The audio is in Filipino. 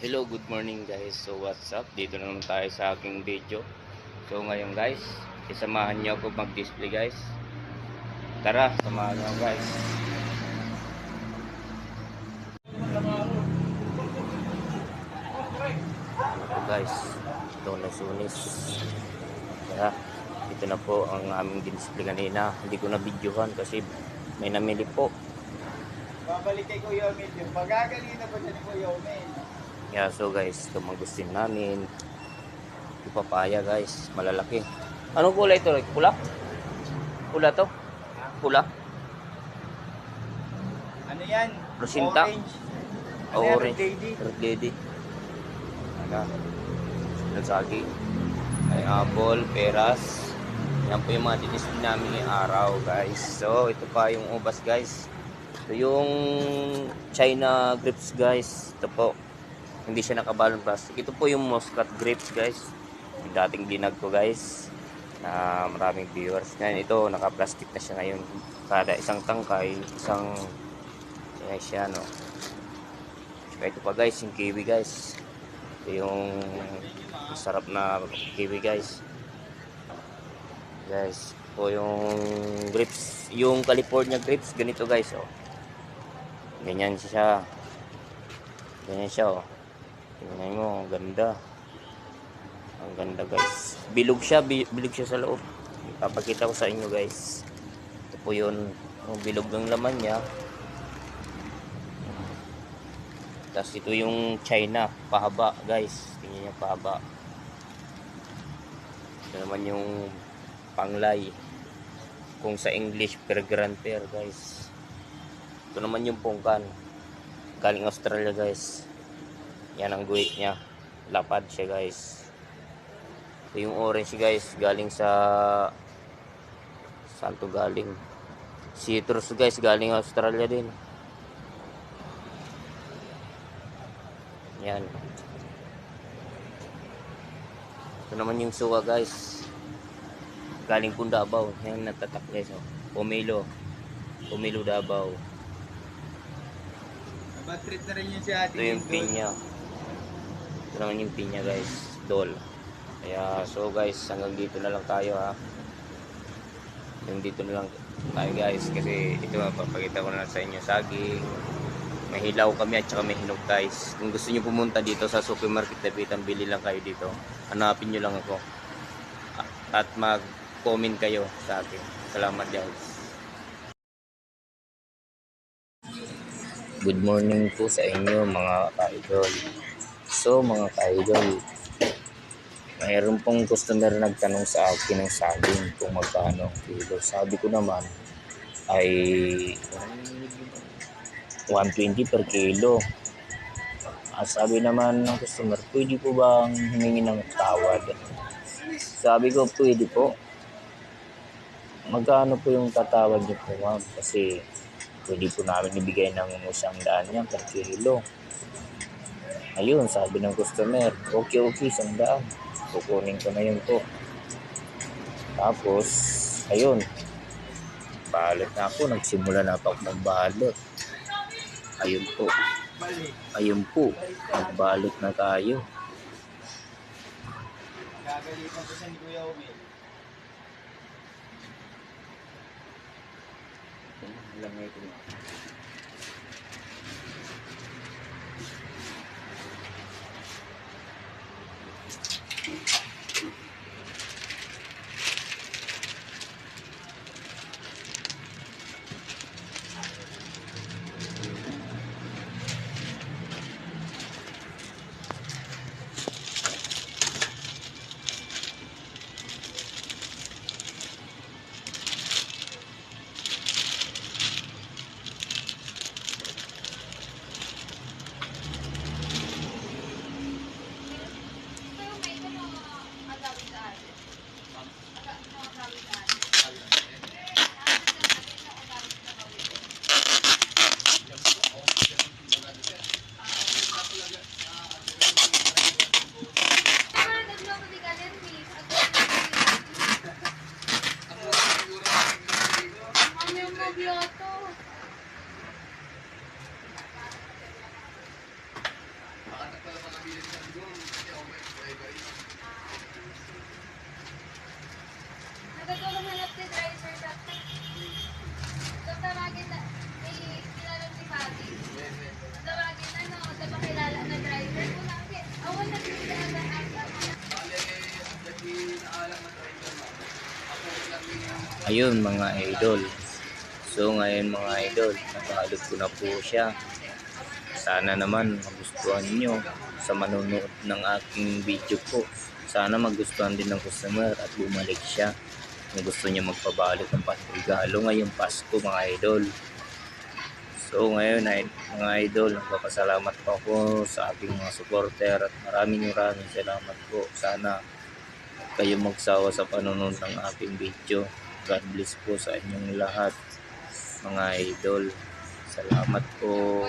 Hello, good morning guys. So what's up? Dito na naman tayo sa aking video. So ngayon guys, isamahan niyo ako mag-display guys. Tara, samahan niyo guys. Ito guys, ito na sunis. Kaya, ito na po ang aming display kanina. Hindi ko na videohan kasi may namili po. Babalik kay Kuya Omid yun. Pagagaling na ba siya ni Kuya Omid? Yeah, so guys, ito magustuhin namin. Ipapaya guys, malalaki. Anong kulay ito? Pula? Pula to? Pula? Ano yan? Rosinta? Orange. O Ano orange? Red Lady? Red lady. Ano? Nagsagi. May apple, peras. Yan po yung mga dinisplay namin ngayong araw guys. So, ito pa yung ubas guys. Ito yung China grapes guys. Ito po. Hindi siya nakabalon plastic. Ito po yung Muscat grapes guys. Yung dating binag ko guys. Na maraming viewers. Ngayon ito, naka-plastic na siya ngayon. Kada isang tangkay, isang Ayan siya no. Saka ito pa guys, yung kiwi guys. Ito yung masarap na kiwi guys. Guys, po yung grapes, yung California grapes, ganito guys oh. Ganyan siya. Ganyan siya oh. Tingnan mo, ang ganda. Ang ganda guys. Bilog siya, bi- bilog siya sa loob. Ipapakita ko sa inyo guys. Ito po yun, yung bilog ng laman niya. Tapos ito yung China, pahaba guys. Tingnan niyo pahaba. Ito naman yung panglay. Kung sa English, per guys. Ito naman yung pungkan. Galing Australia guys. Yan ang guhit niya. Lapad siya guys. Ito yung orange guys. Galing sa... Saan to galing? Citrus guys. Galing Australia din. Yan. Ito naman yung suka guys. Galing pong Davao. Yan natatak guys. Oh. Pomelo. Pomelo Davao. Bad trip na rin yun si Ate Ito yung Dindol. pinya. Naman yung pinya guys. Dol. Kaya so guys, hanggang dito na lang tayo ha. Hanggang dito na lang tayo guys. Kasi ito papakita ko na sa inyo saging. May hilaw kami at saka may hinog guys. Kung gusto nyo pumunta dito sa supermarket na Bitan, bili lang kayo dito. Hanapin nyo lang ako. At mag-comment kayo sa akin. Salamat guys. Good morning po sa inyo mga ka-idol. So mga ka-idol, mayroon pong customer nagtanong sa akin ng saging kung magkano ang kilo. Sabi ko naman ay 120 per kilo. Ah, sabi naman ng customer, pwede po bang humingi ng tawad? Sabi ko, pwede po. Magkano po yung tatawad niyo po ma'am? Kasi pwede po namin ibigay ng isang daan yan per kilo. Ayun, sabi ng customer, okay, okay, isang daan. Kukunin ko na yun po. Tapos, ayun, balot na ako, nagsimula na ako magbalot. Ayun po, ayun po, nagbalot na tayo. Gagalitan ko siya ni Kuya Omid. Lamay ko na. Nagagulong hanap si driver sa So, tawagin na, may kilala si Fabi. Tawagin na, no, sa makilala na driver. Okay. Awan na na Ayun mga idol. So ngayon mga idol, napalod ko na po siya. Sana naman magustuhan nyo sa manonood ng aking video ko. Sana magustuhan din ng customer at bumalik siya. Kung gusto niya magpabalik ng panregalo ngayong Pasko mga idol. So ngayon ay mga idol, nagpapasalamat po ako sa aking mga supporter at maraming maraming salamat po. Sana kayo magsawa sa panonood ng aking video. God bless po sa inyong lahat mga idol. Salamat po.